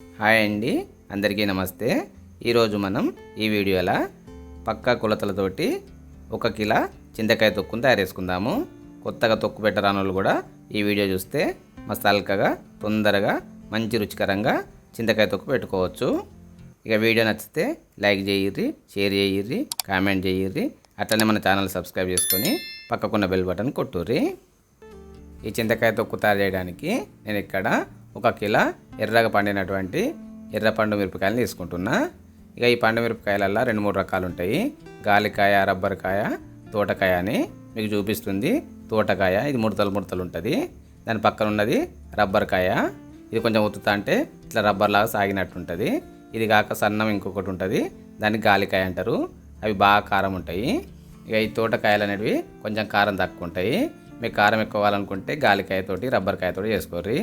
Hi అండి అందరికీ నమస్తే. ఈరోజు మనం ఈ వీడియోలో పక్క కొలతలతోటి ఒక కిలో చింతకాయ తొక్కును తయారు చేసుకుందాము కొత్తగా తొక్కు పెట్టరానోళ్ళు కూడా ఈ వీడియో చూస్తే మస్తు అల్కగా తొందరగా మంచి రుచికరంగా చింతకాయ తొక్కు పెట్టుకోవచ్చు. ఇక వీడియో నచ్చితే లైక్ చేయిర్రి షేర్ చేయిర్రి కామెంట్ చేయిర్రి అట్లనే మన ఛానల్ సబ్స్క్రైబ్ చేసుకొని పక్కకున్న బెల్ బటన్ కొట్టుర్రి. ఈ చింతకాయ తొక్కు తయారు చేయడానికి నేను ఇక్కడ ఒక కిలో ఎర్రగా పండినటువంటి ఎర్ర పండు మిరపకాయలు తీసుకుంటున్నా. ఇక ఈ పండు మిరపకాయలల్లో రెండు మూడు రకాలు ఉంటాయి గాలికాయ రబ్బరికాయ తోటకాయ అని మీకు చూపిస్తుంది. తోటకాయ ఇది ముడతలు ముడతలు ఉంటుంది దాని పక్కన ఉన్నది రబ్బరికాయ. ఇది కొంచెం ఉత్తుతా అంటే ఇట్లా రబ్బర్ లాగా సాగినట్టు ఉంటుంది ఇది కాక సన్నం ఇంకొకటి ఉంటుంది దాన్ని గాలికాయ అంటారు. అవి బాగా కారం ఉంటాయి ఇక ఈ తోటకాయలు అనేవి కొంచెం కారం తక్కువ ఉంటాయి మీకు కారం ఎక్కువ కావాలనుకుంటే గాలికాయతోటి రబ్బర్కాయతోటి చేసుకోర్రి.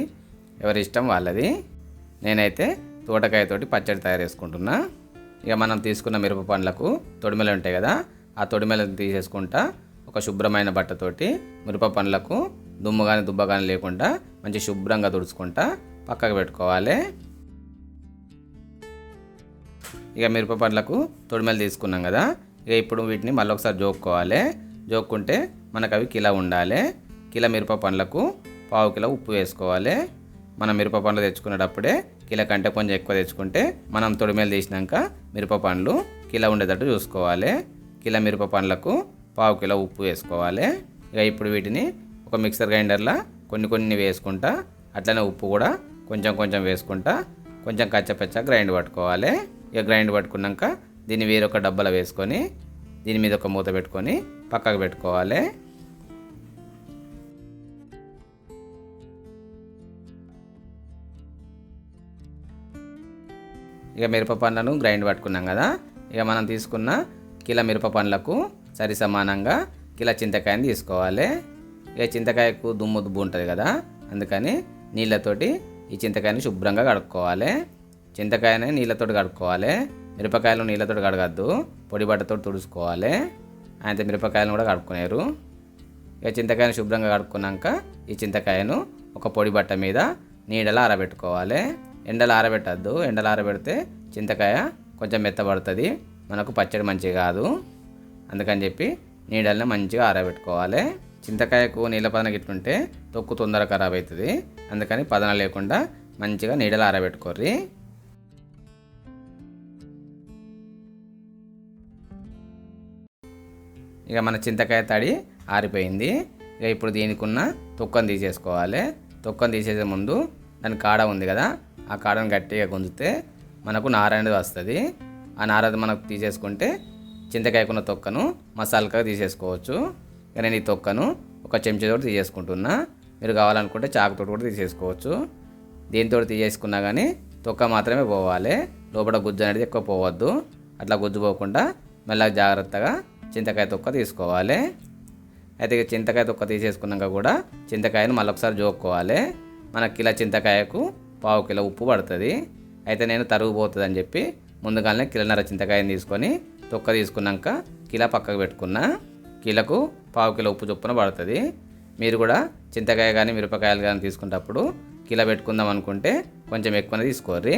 ఎవరి ఇష్టం వాళ్ళది. నేనైతే తోటకాయతోటి పచ్చడి తయారు చేసుకుంటున్నా. ఇక మనం తీసుకున్న మిరప పండ్లకు తొడిమెలు ఉంటాయి కదా ఆ తొడిమెలను తీసేసుకుంటా ఒక శుభ్రమైన బట్టతోటి మిరప పండ్లకు దుమ్ము కానీ దుబ్బ కానీ లేకుండా మంచి శుభ్రంగా తుడుచుకుంటా పక్కకు పెట్టుకోవాలి. ఇక మిరప పండ్లకు తొడిమెలు తీసుకున్నాం కదా ఇక ఇప్పుడు వీటిని మళ్ళీ ఒకసారి జోక్కోవాలి. జోక్కుంటే మనకు అవి కిలో ఉండాలి. కిలో మిరప పండ్లకు పావు కిలో ఉప్పు వేసుకోవాలి. మనం మిరప పండ్లు తెచ్చుకునేటప్పుడే కిలో కంటే కొంచెం ఎక్కువ తెచ్చుకుంటే మనం తొడిమేలు తీసినాక మిరప పండ్లు కిలో ఉండేటట్టు చూసుకోవాలి. కిలో మిరప పండ్లకు పావు కిలో ఉప్పు వేసుకోవాలి. ఇక ఇప్పుడు వీటిని ఒక మిక్సర్ గ్రైండర్లో కొన్ని కొన్ని వేసుకుంటా అట్లనే ఉప్పు కూడా కొంచెం కొంచెం వేసుకుంటా కొంచెం కచ్చపచ్చ గ్రైండ్ పట్టుకోవాలి. ఇక గ్రైండ్ పట్టుకున్నాక దీన్ని వేరొక డబ్బాలో వేసుకొని దీని మీద ఒక మూత పెట్టుకొని పక్కకు పెట్టుకోవాలి. ఇక మిరప పండ్లను గ్రైండ్ పట్టుకున్నాం కదా. ఇక మనం తీసుకున్న కిలో మిరప పండ్లకు సరి సమానంగా కిలో చింతకాయని తీసుకోవాలి. ఇక చింతకాయకు దుమ్ము దుబ్బు ఉంటుంది కదా అందుకని నీళ్ళతోటి ఈ చింతకాయని శుభ్రంగా కడుక్కోవాలి. చింతకాయని నీళ్ళతోటి కడుక్కోవాలి. మిరపకాయలు నీళ్ళతోటి కడగద్దు పొడి బట్టతో తుడుచుకోవాలి. అయితే మిరపకాయలను కూడా కడుక్కునేరు. ఇక చింతకాయను శుభ్రంగా కడుక్కున్నాక ఈ చింతకాయను ఒక పొడి బట్ట మీద నీడలో ఆరబెట్టుకోవాలి. ఎండలు ఆరబెట్టద్దు. ఎండలు ఆరబెడితే చింతకాయ కొంచెం మెత్తబడుతుంది. మనకు పచ్చడి మంచిగా కాదు. అందుకని చెప్పి నీడల్ని మంచిగా ఆరబెట్టుకోవాలి. చింతకాయకు నీళ్ళ పదన గిట్లుంటే తొక్కు తొందర ఖరాబ్ అవుతుంది అందుకని పదన లేకుండా మంచిగా నీడలు ఆరబెట్టుకోర్రి. ఇక మన చింతకాయ తడి ఆరిపోయింది. ఇక ఇప్పుడు దీనికి ఉన్న తొక్కను తీసేసుకోవాలి. తొక్కను తీసేసే ముందు దాని కాడ ఉంది కదా ఆ కాడను గట్టిగా గుంజితే మనకు నార అనేది వస్తుంది. ఆ నార మనకు తీసేసుకుంటే చింతకాయకున్న తొక్కను మసాలాగా తీసేసుకోవచ్చు. నేను ఈ తొక్కను ఒక చెంచాతో తీసేసుకుంటున్నా. మీరు కావాలనుకుంటే చాకుతో కూడా తీసేసుకోవచ్చు. దీంతో తీసేసుకున్నా కానీ తొక్క మాత్రమే పోవాలి. లోపల గుజ్జు అనేది ఎక్కువ పోవద్దు. అట్లా గుజ్జు పోకుండా మెల్లగా జాగ్రత్తగా చింతకాయ తొక్క తీసుకోవాలి. అయితే చింతకాయ తొక్క తీసేసుకున్నాక కూడా చింతకాయను మళ్ళీ ఒకసారి జోక్కోవాలి. మన కిలో చింతకాయకు పావు కిలో ఉప్పు పడుతుంది. అయితే నేను తరుగు పోతుంది అని చెప్పి ముందుగానే కిలోన్నర చింతకాయని తీసుకొని తొక్క తీసుకున్నాక కిలో పక్కకు పెట్టుకున్నా. కిలోకు పావు కిలో ఉప్పు చొప్పున పడుతుంది. మీరు కూడా చింతకాయ కానీ మిరపకాయలు కానీ తీసుకున్నప్పుడు కిలో పెట్టుకుందాం అనుకుంటే కొంచెం ఎక్కువనే తీసుకోర్రి.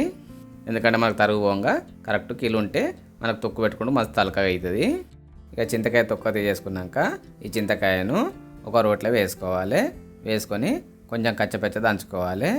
ఎందుకంటే మనకు తరుగు పోగా కరెక్ట్ కిలో ఉంటే మనకు తొక్కు పెట్టుకుంటూ మస్తు తలక అవుతుంది. ఇక చింతకాయ తొక్క తీసేసుకున్నాక ఈ చింతకాయను ఒక రోట్లో వేసుకోవాలి. వేసుకొని కొంచెం కచ్చపచ్చ దంచుకోవాలి.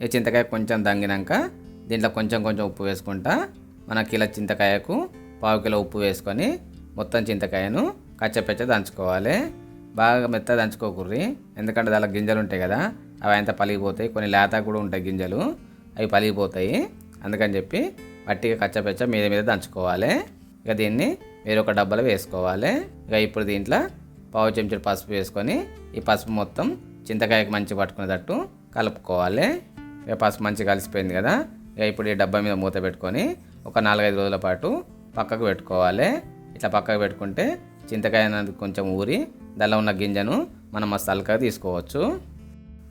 ఈ చింతకాయ కొంచెం దంగినాక దీంట్లో కొంచెం కొంచెం ఉప్పు వేసుకుంటా. మన కిలో చింతకాయకు పావు కిలో ఉప్పు వేసుకొని మొత్తం చింతకాయను కచ్చపెచ్చ దంచుకోవాలి. బాగా మెత్త దంచుకోకుర్రి. ఎందుకంటే దానిలో గింజలు ఉంటాయి కదా అవి అంత పలిగిపోతాయి. కొన్ని లేత కూడా ఉంటాయి గింజలు అవి పలిగిపోతాయి. అందుకని చెప్పి పట్టిగా కచ్చపెచ్చ మీద మీద దంచుకోవాలి. ఇక దీన్ని వేరొక డబ్బాలో వేసుకోవాలి. ఇక ఇప్పుడు దీంట్లో పావు చెంచుడు పసుపు వేసుకొని ఈ పసుపు మొత్తం చింతకాయకి మంచి పట్టుకునేటట్టు కలుపుకోవాలి. ఇక పసుపు మంచి కలిసిపోయింది కదా. ఇక ఇప్పుడు ఈ డబ్బా మీద మూత పెట్టుకొని ఒక నాలుగైదు రోజుల పాటు పక్కకు పెట్టుకోవాలి. ఇట్లా పక్కకు పెట్టుకుంటే చింతకాయ అనేది కొంచెం ఊరి దానిలో ఉన్న గింజను మనం మసాలాగా తీసుకోవచ్చు.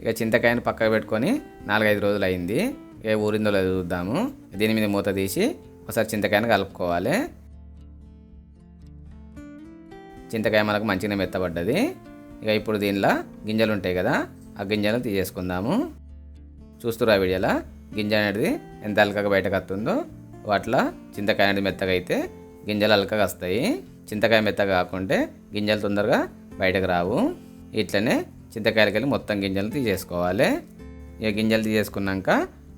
ఇక చింతకాయని పక్కకు పెట్టుకొని నాలుగైదు రోజులు అయింది. ఇక ఊరిందో లేదో చూద్దాము. దీని మీద మూత తీసి ఒకసారి చింతకాయని కలుపుకోవాలి. చింతకాయ మనకు మంచిగా మెత్తబడ్డది. ఇక ఇప్పుడు దీనిలో గింజలు ఉంటాయి కదా ఆ గింజలను తీసేసుకుందాము. చూస్తురా వీడియోలా. గింజ అనేది ఎంత అలకగా బయటకు వస్తుందో అట్లా చింతకాయ అనేది మెత్తగా అయితే గింజలు అలకగా వస్తాయి. చింతకాయ మెత్తగా కాకుంటే గింజలు తొందరగా బయటకు రావు. ఇట్లనే చింతకాయలకి వెళ్ళి మొత్తం గింజలు తీసేసుకోవాలి. ఇక గింజలు తీసేసుకున్నాక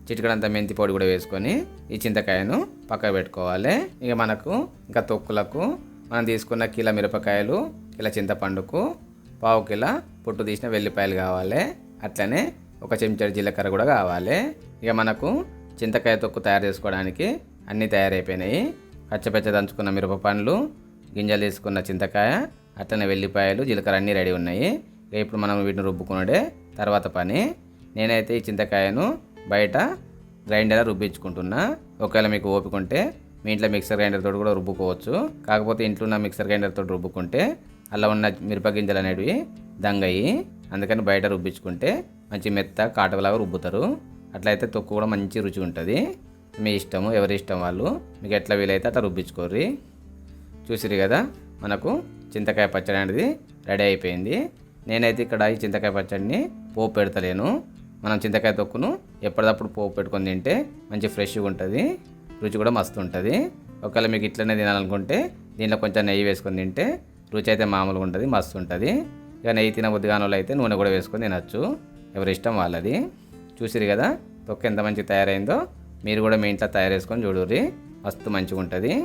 చిటికడంత మెంతి పొడి కూడా వేసుకొని ఈ చింతకాయను పక్కకు పెట్టుకోవాలి. ఇక మనకు ఇంకా తొక్కులకు మనం తీసుకున్న కిలో మిరపకాయలు కిలో చింతపండుకు పావు కిలో పొట్టు తీసిన వెల్లిపాయలు కావాలి. అట్లనే ఒక చెంచాడు జీలకర్ర కూడా కావాలి. ఇక మనకు చింతకాయ తొక్కు తయారు చేసుకోవడానికి అన్నీ తయారైపోయినాయి. పచ్చపచ్చ దంచుకున్న మిరప పండ్లు గింజలు తీసుకున్న చింతకాయ అట్లనే వెల్లిపాయలు జీలకర్ర అన్నీ రెడీ ఉన్నాయి. ఇక ఇప్పుడు మనం వీటిని రుబ్బుకునే తర్వాత పని. నేనైతే ఈ చింతకాయను బయట గ్రైండర్ రుబ్బించుకుంటున్నా. ఒకవేళ మీకు ఓపిక ఉంటే మీ ఇంట్లో మిక్సర్ గ్రైండర్ తోటి కూడా రుబ్బుకోవచ్చు. కాకపోతే ఇంట్లో ఉన్న మిక్సర్ గ్రైండర్ తోటి రుబ్బుకుంటే అలా ఉన్న మిరప గింజలు అనేటివి దంగయి అందుకని బయట రుబ్బించుకుంటే మంచి మెత్త కాటలాగా రుబ్బుతారు. అట్లయితే తొక్కు కూడా మంచి రుచి ఉంటుంది మీ ఇష్టము ఎవరి ఇష్టం వాళ్ళు. మీకు ఎట్లా వీలైతే అట్లా రుబ్బించుకోర్రి. చూసిరు కదా మనకు చింతకాయ పచ్చడి అనేది రెడీ అయిపోయింది. నేనైతే ఇక్కడ ఈ చింతకాయ పచ్చడిని పోపు పెడతలేను. మనం చింతకాయ తొక్కును ఎప్పటికప్పుడు పోపు పెట్టుకొని తింటే మంచి ఫ్రెష్గా ఉంటుంది. రుచి కూడా మస్తు ఉంటుంది. ఒకవేళ మీకు ఇట్లనే తినాలనుకుంటే దీంట్లో కొంచెం నెయ్యి వేసుకొని తింటే రుచి అయితే మామూలుగా ఉంటుంది మస్తు ఉంటుంది. ఇక నెయ్యి తిన కాని వాళ్ళు అయితే నూనె కూడా వేసుకొని తినచ్చు. ఎవరి ఇష్టం వాళ్ళది. చూసిరు కదా తొక్క ఎంత మంచిగా తయారైందో. మీరు కూడా మీ ఇంట్లో తయారు చేసుకొని చూడుర్రి. మస్తు మంచిగా ఉంటుంది